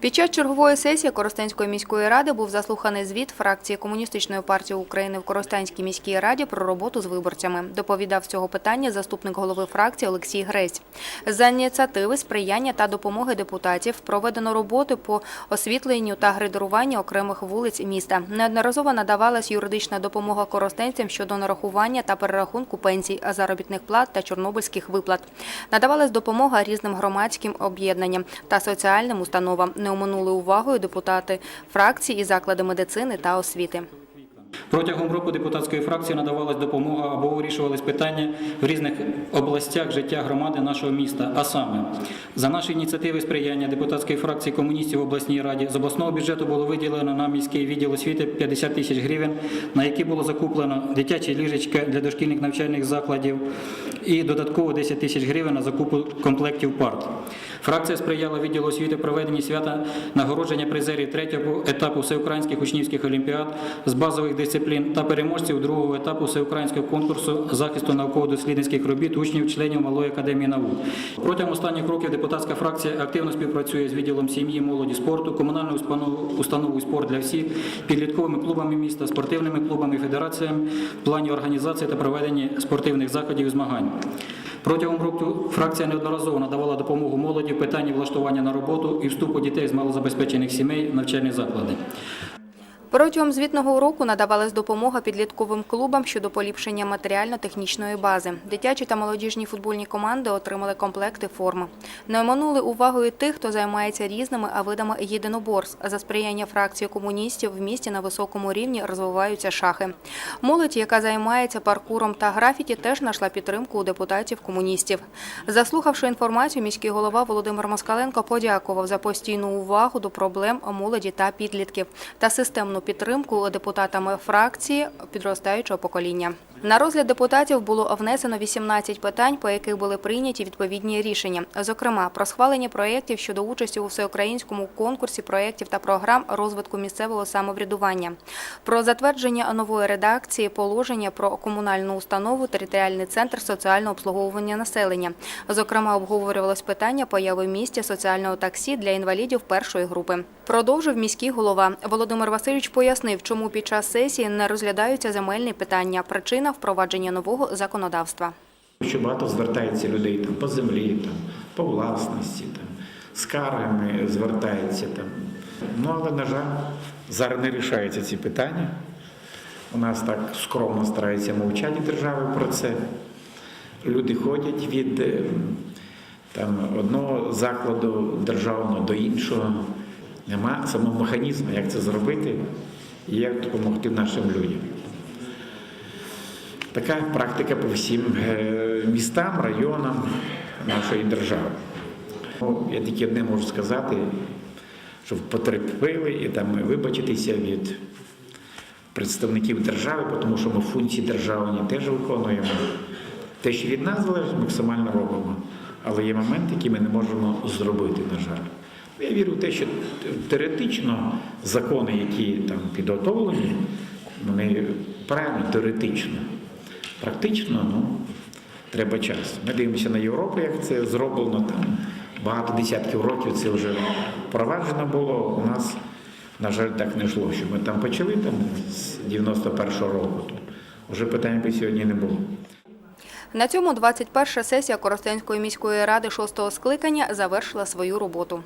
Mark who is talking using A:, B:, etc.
A: Під час чергової сесії Коростенської міської ради був заслуханий звіт фракції Комуністичної партії України в Коростенській міській раді про роботу з виборцями. Доповідав з цього питання заступник голови фракції Олексій Грець. За ініціативи сприяння та допомоги депутатів проведено роботи по освітленню та грейдеруванню окремих вулиць міста. Неодноразово надавалась юридична допомога коростенцям щодо нарахування та перерахунку пенсій, заробітних плат та чорнобильських виплат. Надавалась допомога різним громадським об'єднанням та соціальним установам. Не оминули увагою депутати фракції і заклади медицини та освіти.
B: Протягом року депутатської фракції надавалась допомога або вирішувались питання в різних областях життя громади нашого міста. А саме, за наші ініціативи сприяння депутатської фракції комуністів в обласній раді з обласного бюджету було виділено на міський відділ освіти 50 тисяч гривень, на які було закуплено дитячі ліжечка для дошкільних навчальних закладів і додатково 10 тисяч гривень на закупу комплектів парт. Фракція сприяла відділу освіти проведенні свята нагородження призерів третього етапу всеукраїнських учнівських олімпіад з базових дисциплін та переможців другого етапу всеукраїнського конкурсу захисту науково-дослідницьких робіт учнів членів Малої академії наук. Протягом останніх років депутатська фракція активно співпрацює з відділом сім'ї, молоді, спорту, комунальною установою установою спорт для всіх, підлітковими клубами міста, спортивними клубами, федераціями в плані організації та проведення спортивних заходів і змагань. Протягом року фракція неодноразово надавала допомогу молоді в питанні влаштування на роботу і вступу дітей з малозабезпечених сімей в навчальні заклади.
A: Протягом звітного року надавалась допомога підлітковим клубам щодо поліпшення матеріально-технічної бази. Дитячі та молодіжні футбольні команди отримали комплекти форми. Не оминули увагою тих, хто займається різними видами єдиноборств. За сприяння фракції комуністів в місті на високому рівні розвиваються шахи. Молодь, яка займається паркуром та графіті, теж знайшла підтримку у депутатів комуністів. Заслухавши інформацію, міський голова Володимир Москаленко подякував за постійну увагу до проблем молоді та підлітків та системну підтримку депутатами фракції підростаючого покоління. На розгляд депутатів було внесено 18 питань, по яких були прийняті відповідні рішення. Зокрема, про схвалення проєктів щодо участі у всеукраїнському конкурсі проєктів та програм розвитку місцевого самоврядування, про затвердження нової редакції положення про комунальну установу територіальний центр соціального обслуговування населення. Зокрема, обговорювалось питання появи в місті соціального таксі для інвалідів першої групи. Продовжив міський голова Володимир Васильович пояснив, чому під час сесії не розглядаються земельні питання. Причина впровадження нового законодавства.
C: Що багато звертається людей там, по землі, там, по власності, там, скаргами звертається. Там. Ну, але, на жаль, зараз не рішаються ці питання. У нас так скромно стараються мовчати держави про це. Люди ходять від е, там, одного закладу державного до іншого. Нема самого механізму, як це зробити і як допомогти нашим людям. Така практика по всім е, містам, районам нашої держави. Ну, Я тільки одне можу сказати, щоб потерпіли і там вибачитися від представників держави, тому що ми функції державні теж виконуємо. Те, що від нас залежить, максимально робимо. Але є моменти, які ми не можемо зробити, на жаль. Я вірю в те, що теоретично закони, які там підготовлені, вони правильно теоретично. Практично, ну, треба час. Ми дивимося на Європу, як це зроблено там багато десятків років це вже впроваджено було. У нас, на жаль, так не йшло. Що ми там почали там, з 91-го року, то вже питань би сьогодні не було.
A: На цьому 21-ша сесія Коростенської міської ради шостого скликання завершила свою роботу.